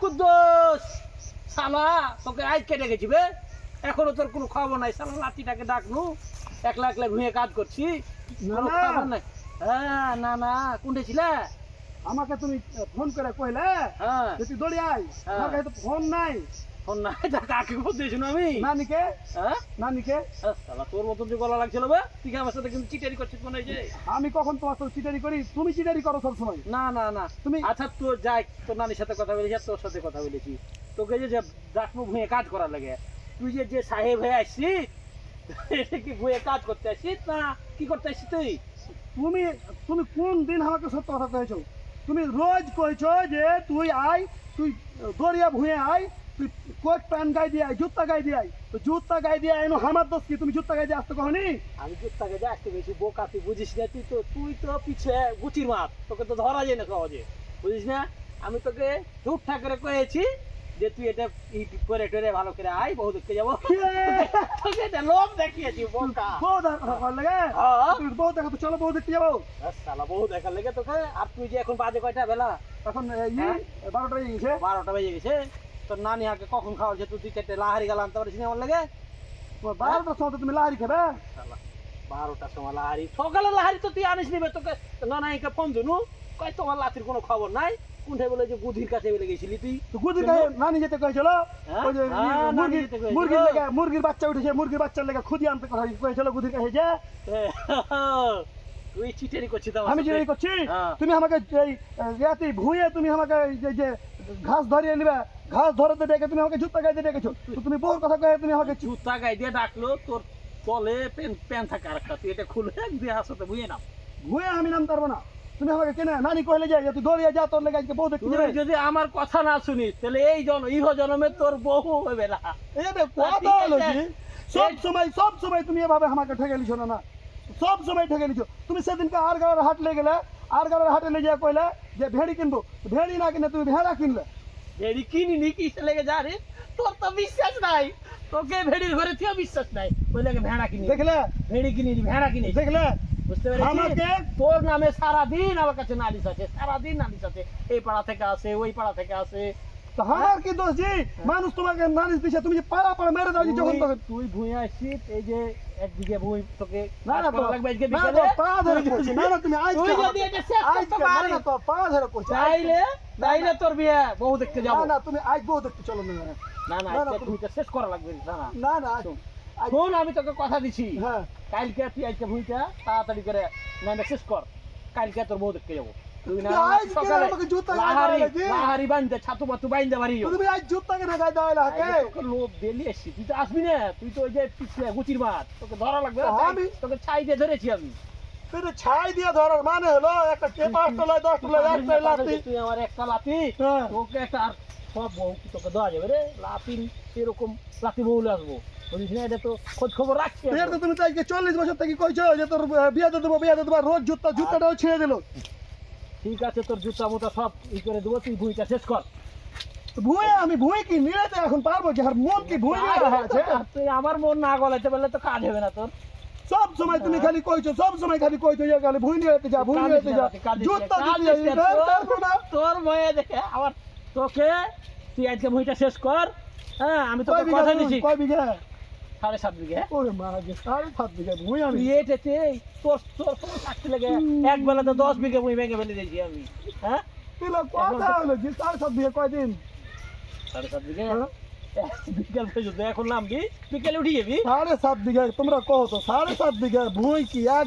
কুদ্দোস! শালা তোকে আজ কেটে গেছি বে। এখনও তোর কোনো খবর নাই। শালা লাঠিটাকে ডাকনু। একলা একলা ভুঁয়ে কাজ করছি। কোনো খবর নাই। হ্যাঁ না না কোনটা ছিলে? আমাকে তুমি ফোন করে কইলে হ্যাঁ। তুই দৌড়ি আই হ্যাঁ। আমার কাছে তো ফোন নাই। কাকে বলতেছি আমি? নানিকে? হ্যাঁ? নানিকে? তোর মতন যে গলা লাগছিল বে তুই আমার সাথে কিন্তু চিটারি করছিস মনে হয় আমি কখন তোমার সাথে চিটারি করি? তুমি চিটারি করো না না না। তুমি আচ্ছা তোর যাই তোর নানির সাথে কথা বলেছি তোর সাথে কথা বলেছি। তোকে যে ভুঁয়ে কাজ করার লাগে তুই যে যে সাহেব হয়ে আসছিস কি ভুঁয়ে কাজ করতে আসছিস না? কি করতে আসছিস তুই? তুমি তুমি কোন দিন আমাকে সত্য কথা কয়েছো? তুমি রোজ কইছো যে তুই আয় তুই দরিয়া ভুঁয়ে আই তুই কোট প্যান্ট গায়ে দিয়ে জুতা গায়ে দিয়ে জুতা গায়ে দিয়ে আইনো আমার দোষ কি? তুমি জুতা গায়ে দিয়ে আসতে কখনি আমি তোর তাকে যে আসতে গেছি বোকা তুই বুঝিস না তুই তো তুই তো পিছে গুচির মাছ তোকে তো ধরা যায় না সহজে। বুঝিস না? আমি তোকে ঝুট ঠাকরে কয়েছি যে তুই এটা করে টেরে ভালো করে আই বহু দেখতে যাব। তোকে এটা লোভ দেখিয়েছি বোকা। বউ দেখা লাগে? হ্যাঁ। তুমি বউ তো চলো বউ দেখতে যাব। শালা বহু দেখার লেগে তোকে। আর তুই যে এখন বাজে কয়টা বেলা? এখন হ্যাঁ? বারোটা হয়ে গেছে। বারোটা বেজে গেছে। তোর নানি আগে কখন খাওয়াছে তুই দুই চারটে লাহারি গেল আনতে পারিস না আমার লেগে বারোটার সময় তো তুমি লাহারি খাবে শালা, বারোটার সময় লাহারি সকালে লাহারি তো তুই আনিস নিবে তোকে নানাইকে ফোন দিনু কয় তোমার লাতির কোনো খবর নাই কোনটাই বলে যে বুধির কাছে বলে গেছিলি তুই তো গুদির গায়ে নানি যেতে কয়েছিল হ্যাঁ? ওই যে হ্যাঁ, নানি মুরগি যেতে কয়েছিল। মুরগির লেগে মুরগির বাচ্চা উঠেছে মুরগির বাচ্চার লেগে খুদি আনতে কথা কয়েছিল গুদির কাছে যে এ, তুই চিটারি করছিস তো আমার আমি যে সাথে। এই করছি হ্যাঁ। তুমি আমাকে এই ইয়াতে ভুঁয়ে তুমি আমাকে এই যে যে ঘাস ধরিয়ে নিবে ঘাস ধরতে ডেকে তুমি আমাকে জুতা গাইতে ডেকেছো। তো তুমি বউর কথা কয়ে তুমি আমাকে জুতা দিয়ে ডাকলো তোর পেন প্যান থাকে আরেকটা তুই এটা খুলে দিয়ে আসতে বুঝে নাম ভুঁয়ে আমি নাম পারব না। তুমি আমাকে কেনে নানি কইলে যে তুই দৌড়িয়ে যা তোর লেগে আজকে বউ দেখতে যাবে। যদি আমার কথা না শুনিস তাহলে এই জন ইহ জন্মে তোর বহু হবে না। এটা কথা হলো কি? সব সময় সব সময় তুমি এভাবে আমাকে ঠেকে লিছো না না। সব সময় ঠেকে লিছো তুমি সেদিনকে আর গাড়ার হাট লে গেলে আর গাড়ার হাটে লে যা কইলে যে ভেড়ি কিনবো। ভেড়ি না কিনে তুমি ভেড়া কিনলে। ভেড়ি কিনি নি কিসে লেগে যা রে তোর তো বিশ্বাস নাই। তোকে ভেড়ির ঘরে থেকে বিশ্বাস নাই। ওই লাগে ভেড়া কিনি দেখলে? ভেড়ি কিনি নি, ভেড়া কিনি দেখলে? বুঝতে আমাকে- তোর নামে সারাদিন আমার কাছে নালিশ আছে সারাদিন নালিশ আছে। এই পাড়া থেকে আসে ওই পাড়া থেকে আসে। আমার কি দোষ জি মানুষ তোমাকে নালিশ দিছে তুমি যে পাড়া পাড়া মেরে দাও যখন তুই- তখন তুই ভুঁয়ে আসছিস এই যে এক বিঘে ভুঁই তোকে না না কাজ তো লাগবে আজকে বিকেলে। তো পা ধরে তুই না না তুমি আজকে তুই যদি এটা শেষ করতে আজকে না তো পা ধরে করছি তাইলে তাইলে তোর বিয়ে বহু দেখতে যাব। না না তুমি আজ বউ দেখতে চলো না। না আজকে তুমি- শেষ করা লাগবে না না। না না শোন। আমি তোকে কথা দিছি। হ্যাঁ। কালকে তুই আজকে ভুঁইটা তাড়াতাড়ি করে না শেষ কর। কালকে তোর বউ দেখতে যাব। তুই না সকালে আমাকে জুতা লাহারি লাহারি বান্ধে ছাতু মাতু বান্ধে বাড়ি তুমি আজ জুতা কেন গায়ে দাও লাগে তোকে লোভ দিলি এসছি। তুই তো আসবি না। তুই তো ওই যে পিছলে গুচির মাছ। তোকে ধরা লাগবে না, তো তাই। আমি- তোকে ছাই দিয়ে ধরেছি আমি। তুই ছাই দিয়ে ধরার মানে হলো একটা কে পাঁচটা লয় দশটা লয় একটা লাতি তুই আমার একটা লাতি। তোকে একটা আর সব বউ তোকে দেওয়া যাবে রে? লাতি এরকম লাতি আসব। বলিস না এটা তো খোঁজ খবর রাখছি। তো তুমি তো আজকে চল্লিশ বছর থেকে কইছো যে তোর বিয়ে দিয়ে দেবো বিয়ে দিয়ে দেবো রোজ জুতা জুতাটাও ছিঁড়ে দিল। ঠিক আছে তোর জুতা মোটা সব ই করে দেবো তুই ভুঁইটা শেষ কর। ভুঁয়ে আমি ভুঁই কি নিড়াতে এখন পারব যে আর মন কি রাখা আছে তুই আমার মন না গলাইতে পারলে তো কাজ হবে না তোর। সব সময় তুমি খালি কইছো সব সময় খালি কইছো যে খালি ভুঁই নিড়াতে যা ভুঁই নিড়াতে যা। জুতা না তোর ময়ে দেখে আবার তোকে তুই আজকে ভুঁইটা শেষ কর। হ্যাঁ আমি তোকে কথা দিছি। কয় বিঘা? সাড়ে সাত বিঘে। ওরে মা যে সাড়ে সাত বিঘে ভুঁই আমি। এটেতে তোর তোর তোর থাকতে লাগে? এক বেলাতে দশ বিঘে ভুঁই ভেঙে ফেলে দিয়েছি আমি। হ্যাঁ? তিলা কথা হলো যে সাড়ে সাত বিঘে কয়দিন? সাড়ে সাত বিঘে? হ্যাঁ? বিকেল পর্যন্ত এখন নামবি বিকেলে উঠে যাবি। সাড়ে সাত বিঘে তোমরা কहो তো সাড়ে সাত বিঘে ভুঁই কি এক